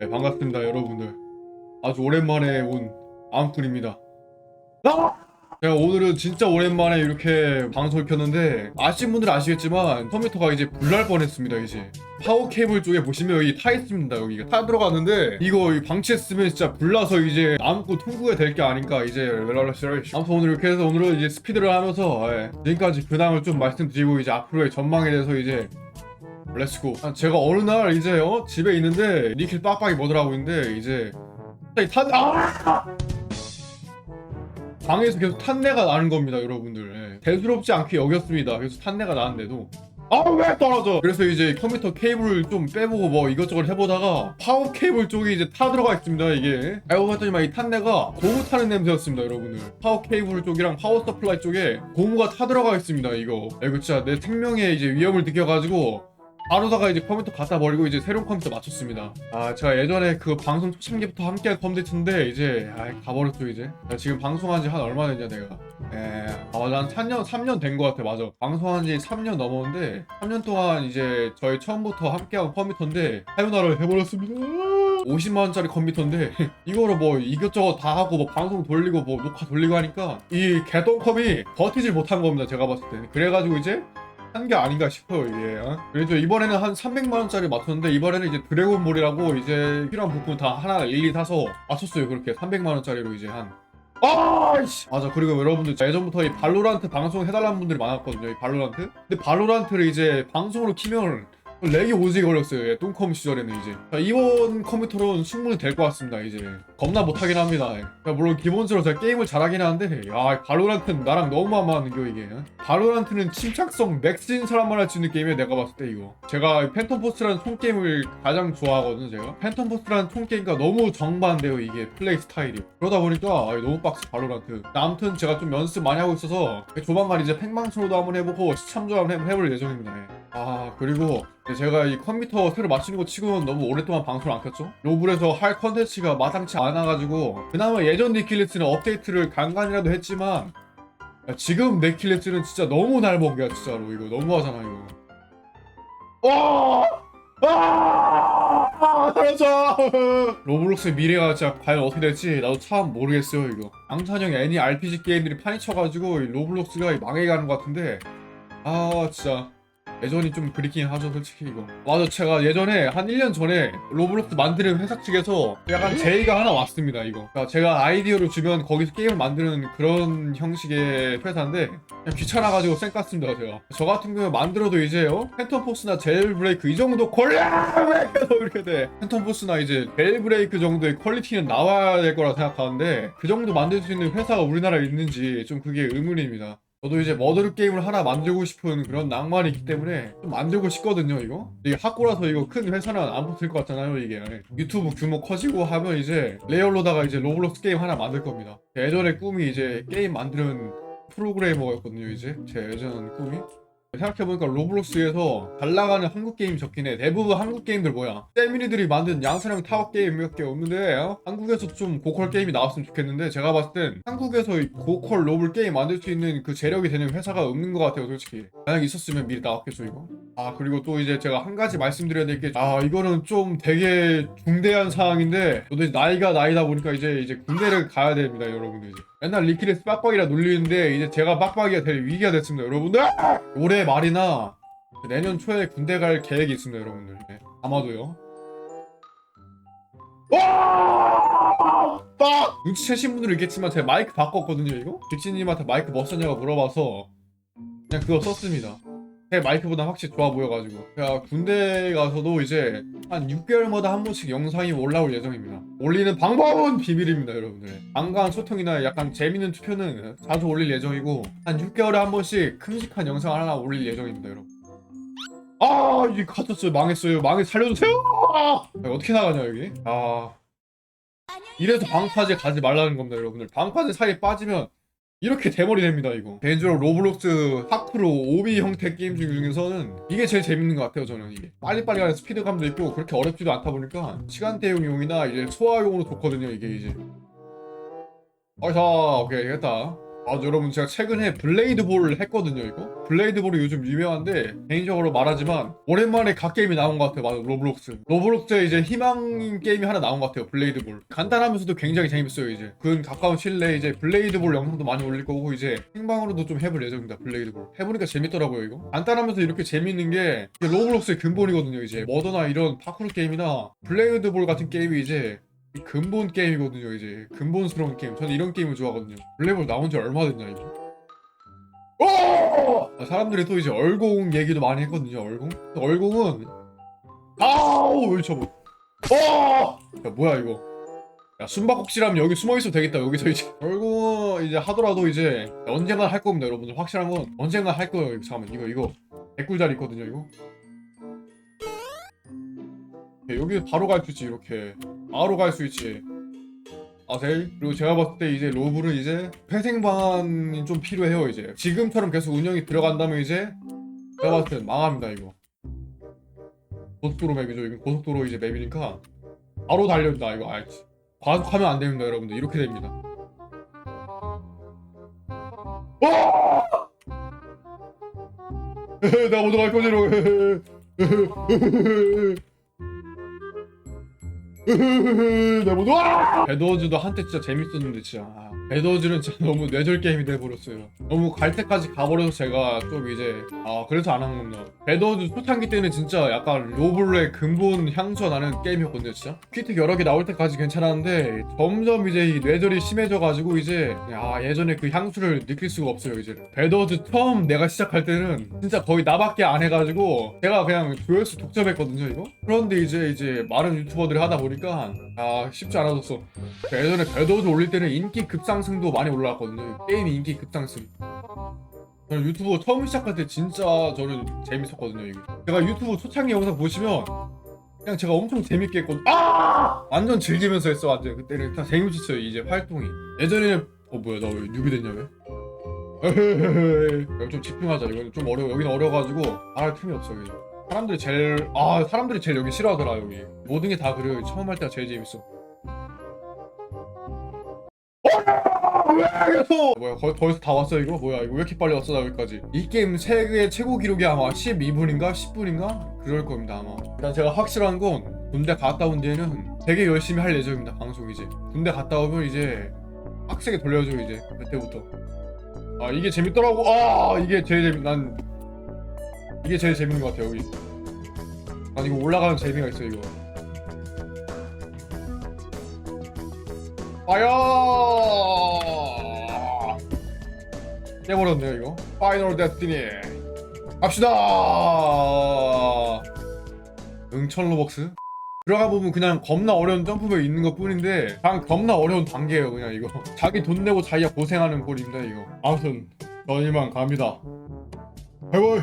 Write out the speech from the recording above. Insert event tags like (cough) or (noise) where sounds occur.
네, 반갑습니다, 여러분들. 아주 오랜만에 온 아무꾼입니다. 아! 제가 오늘은 진짜 오랜만에 이렇게 방송을 켰는데 아시는 분들은 아시겠지만 컴퓨터가 이제 불날 뻔했습니다 이제 파워 케이블 쪽에 보시면 여기 타 있습니다 여기가 타 들어갔는데 이거 방치했으면 진짜 불나서 이제 아무것도 통구가 될 게 아닌가 이제 아무튼 오늘 이렇게 해서 오늘은 이제 스피드를 하면서 예, 지금까지 근황을 좀 말씀드리고 이제 앞으로의 전망에 대해서 이제 렛츠고 아, 제가 어느 날 이제 어? 집에 있는데 니킬 빡빡이 뭐더라고 있는데 이제 탄 아! 방에서 계속 탄내가 나는 겁니다 여러분들. 예. 대수롭지 않게 여겼습니다. 계속 탄내가 나는데도. 아 왜 떨어져? 그래서 이제 컴퓨터 케이블을 좀 빼보고 뭐 이것저것 해보다가 파워 케이블 쪽에 이제 타 들어가 있습니다 이게. 알고 봤더니만 이 탄내가 고무 타는 냄새였습니다 여러분들. 파워 케이블 쪽이랑 파워 서플라이 쪽에 고무가 타 들어가 있습니다 이거. 야, 이거 진짜 내 생명에 이제 위험을 느껴가지고 바로다가 이제 컴퓨터 갖다 버리고 이제 새로운 컴퓨터 맞췄습니다. 아 제가 예전에 그 방송 초창기부터 함께한 컴퓨터인데 이제 아 가버렸죠 이제. 나 지금 방송한 지 한 얼마 됐냐 내가. 에, 아 맞아 한 3년 3년 된 것 같아 맞아. 방송한 지 3년 넘었는데 3년 동안 이제 저희 처음부터 함께한 컴퓨터인데 사요나를 해버렸습니다. 50만 원짜리 컴퓨터인데 (laughs) 이거로 뭐 이것저것 다 하고 뭐 방송 돌리고 뭐 녹화 돌리고 하니까 이 개똥컴이 버티질 못한 겁니다 제가 봤을 때. 그래가지고 이제 한 게 아닌가 싶어요 이게. 어? 그래서 이번에는 한 300만 원짜리 맞췄는데 이번에는 이제 드래곤볼이라고 이제 필요한 부품 다 하나 일일이 사서 맞췄어요 그렇게. 300만 원짜리로 이제 한. 아이씨! 맞아 그리고 여러분들 예전부터 이 발로란트 방송 해달라는 분들이 많았거든요 이 발로란트. 근데 발로란트를 이제 방송으로 키면 렉이 오지게 걸렸어요. 예, 뚱컴 시절에는 이제. 자, 이번 컴퓨터로는 충분히 될 것 같습니다 이제. 겁나 못하긴 합니다. 예. 자, 물론 기본적으로 제가 게임을 잘하긴 하는데 야 발로란트는 나랑 너무 만만한 겨 이게. 발로란트는 침착성 맥스인 사람만 할 수 있는 게임이야 내가 봤을 때 이거. 제가 팬텀 포스라는 총 게임을 가장 좋아하거든요 제가. 팬텀 포스라는 총 게임과 너무 정반대요 이게 플레이 스타일이. 그러다 보니까 아, 너무 빡세 발로란트. 아무튼 제가 좀 연습 많이 하고 있어서 조만간 이제 팽방송으로도 한번 해보고 시참조 한번 해- 해볼 예정입니다 예. 아 그리고 제가 이 컴퓨터 새로 맞추는 거 치고는 너무 오랫동안 방송을 안 켰죠? 로블에서 할 컨텐츠가 마땅치 않아가지고 그나마 예전 니킬리스는 업데이트를 간간이라도 했지만 야, 지금 네킬리스는 진짜 너무 날먹이야 진짜로 이거 너무하잖아 이거 어! 아! 살려줘! (laughs) 로블록스의 미래가 진짜 과연 어떻게 될지 나도 참 모르겠어요 이거 앙찬형 애니 RPG 게임들이 판이 쳐가지고 이 로블록스가 망해가는 것 같은데 아 진짜 예전이 좀 그립긴 하죠 솔직히 이거. 맞아 제가 예전에 한 1년 전에 로블록스 만드는 회사 측에서 약간 제의가 하나 왔습니다 이거. 그러니까 제가 아이디어를 주면 거기서 게임을 만드는 그런 형식의 회사인데 그냥 귀찮아가지고 쌩 깠습니다 제가. 저 같은 경우에 만들어도 이제 어? 팬텀 포스나 제일 브레이크 이 정도 (laughs) 왜 계속 이렇게 돼? 팬텀 포스나 이제 제일 브레이크 정도의 퀄리티는 나와야 될 거라 생각하는데 그 정도 만들 수 있는 회사가 우리나라에 있는지 좀 그게 의문입니다 저도 이제 머더르 게임을 하나 만들고 싶은 그런 낭만이 있기 때문에 좀 만들고 싶거든요 이거. 이게 학고라서 이거 큰 회사는 안 붙을 것 같잖아요 이게. 유튜브 규모 커지고 하면 이제 레이얼로다가 이제 로블록스 게임 하나 만들 겁니다. 제 예전의 꿈이 이제 게임 만드는 프로그래머였거든요 이제. 제 예전 꿈이 생각해보니까 로블록스에서 잘 나가는 한국 게임이 적긴 해 대부분 한국 게임들 뭐야? 세미니들이 만든 양산형 타워 게임 몇개 없는데 어? 한국에서 좀 고퀄 게임이 나왔으면 좋겠는데 제가 봤을 땐 한국에서 이 고퀄 로블 게임 만들 수 있는 그 재력이 되는 회사가 없는 것 같아요 솔직히. 만약 있었으면 미리 나왔겠죠 이거 아 그리고 또 이제 제가 한 가지 말씀드려야 될 게 아 이거는 좀 되게 중대한 사항인데 저도 나이가 나이다 보니까 이제 이제 군대를 가야 됩니다 여러분들 이제. 맨날 리키레스 빡빡이라 놀리는데 이제 제가 빡빡이가 될 위기가 됐습니다 여러분들. 올해 말이나 내년 초에 군대 갈 계획이 있습니다 여러분들. 네, 아마도요. 와! 빡! 눈치채신 분들은 있겠지만 제가 마이크 바꿨거든요 이거? 빅치님한테 마이크 뭐 썼냐고 물어봐서 그냥 그거 썼습니다 제 마이크보다 확실히 좋아 보여가지고. 제가 군대 가서도 이제 한 6개월마다 한 번씩 영상이 올라올 예정입니다. 올리는 방법은 비밀입니다 여러분들. 안간 소통이나 약간 재밌는 투표는 자주 올릴 예정이고 한 6개월에 한 번씩 큼직한 영상 하나 올릴 예정입니다 여러분. 아 이게 갇혔어요 망했어요. 망해 살려주세요! 아, 어떻게 나가냐 여기? 아. 이래서 방파제 가지 말라는 겁니다 여러분들. 방파제 사이에 빠지면 이렇게 대머리 됩니다 이거. 개인적으로 로블록스 하프로 오비 형태 게임 중에서는 이게 제일 재밌는 것 같아요 저는 이게. 빨리빨리 가는 스피드감도 있고 그렇게 어렵지도 않다 보니까 시간 대용용이나 이제 소화용으로 좋거든요 이게 이제. 어이사 오케이 됐다 아 여러분 제가 최근에 블레이드 볼을 했거든요 이거? 블레이드 볼이 요즘 유명한데 개인적으로 말하지만 오랜만에 각 게임이 나온 것 같아요 맞아 로블록스. 로블록스에 이제 희망 게임이 하나 나온 것 같아요 블레이드 볼. 간단하면서도 굉장히 재밌어요 이제. 근 가까운 시일 내에 이제 블레이드 볼 영상도 많이 올릴 거고 이제 생방으로도 좀 해볼 예정입니다 블레이드 볼. 해보니까 재밌더라고요 이거. 간단하면서 이렇게 재밌는 게 로블록스의 근본이거든요 이제. 머더나 이런 파쿠르 게임이나 블레이드 볼 같은 게임이 이제 이 근본 게임이거든요 이제. 근본스러운 게임. 저는 이런 게임을 좋아하거든요. 블랙홀 나온 지 얼마 됐냐 이거. 오! 아, 사람들이 또 이제 얼공 얘기도 많이 했거든요 얼공. 얼공은 아우 왜 저거 어! 야 뭐야 이거. 야 숨바꼭질하면 여기 숨어있어도 되겠다 여기서 이제. (laughs) 얼공은 이제 하더라도 이제 언젠가 할 겁니다 여러분들. 확실한 건 언젠가 할 거예요 잠깐만 이거 이거. 개꿀자리 있거든요 이거. 야, 여기 바로 갈 수 있지 이렇게 바로 갈 수 있지. 아세요? 그리고 제가 봤을 때 이제 로브는 이제 회생 방안이 좀 필요해요 이제. 지금처럼 계속 운영이 들어간다면 이제 제가 봤을 때 망합니다 이거. 고속도로 맵이죠. 이거 고속도로 이제 맵이니까 바로 달려온다 이거. 알지 과속하면 안 됩니다 여러분들. 이렇게 됩니다. 와! (laughs) 나 먼저 갈 거지 (laughs) 내 (laughs) 모두 와! 배드워즈도 한때 진짜 재밌었는데 진짜 아, 배드워즈는 진짜 너무 뇌절 게임이 돼버렸어요. 너무 갈 때까지 가버려서 제가 좀 이제 아 그래서 안한 겁니다. 배드워즈 초창기 때는 진짜 약간 로블의 근본 향수가 나는 게임이었거든요 진짜. 퀴트 여러 개 나올 때까지 괜찮았는데 점점 이제 이 뇌절이 심해져가지고 이제 아 예전에 그 향수를 느낄 수가 없어요 이제. 배드워즈 처음 내가 시작할 때는 진짜 거의 나밖에 안 해가지고 제가 그냥 조회수 독점했거든요 이거? 그런데 이제 이제 많은 유튜버들이 하다 보니까 아 쉽지 않아졌어. 예전에 배드워즈 올릴 때는 인기 급상 승도 많이 올라왔거든요. 게임이 인기 급상승. 저는 유튜브 처음 시작할 때 진짜 저는 재밌었거든요 이게. 제가 유튜브 초창기 영상 보시면 그냥 제가 엄청 재밌게 했거든. 아! 완전 즐기면서 했어 완전 그때는 다 재밌었어요 이제 활동이. 예전에는 어 뭐야 나 왜 뉴비 됐냐 왜 (laughs) 여기 좀 집중하자. 이건 좀 어려워. 여기는 어려가지고 말할 틈이 없어 여기. 사람들이 제일 아 사람들이 제일 여기 싫어하더라 여기. 모든 게 다 그래요. 처음 할 때가 제일 재밌어 계속 뭐야 거, 거기서 다 왔어 이거? 뭐야 이거 왜 이렇게 빨리 왔어 나 여기까지? 이 게임 세계 최고 기록이 아마 12분인가? 10분인가? 그럴 겁니다 아마. 일단 제가 확실한 건 군대 갔다 온 뒤에는 되게 열심히 할 예정입니다 방송 이제. 군대 갔다 오면 이제 빡세게 돌려줘 이제 그때부터. 아 이게 재밌더라고. 아 이게 제일 재밌 난 이게 제일 재밌는 것 같아 여기. 난 이거 올라가는 재미가 있어 이거. 파이어 깨버렸네요 이거 파이널 데스티니 갑시다 응철 로벅스 들어가 보면 그냥 겁나 어려운 점프맵 있는 것 뿐인데 그냥 겁나 어려운 단계예요 그냥 이거 자기 돈 내고 자기가 고생하는 꼴입니다 이거 아무튼 전 이만 갑니다 바이바이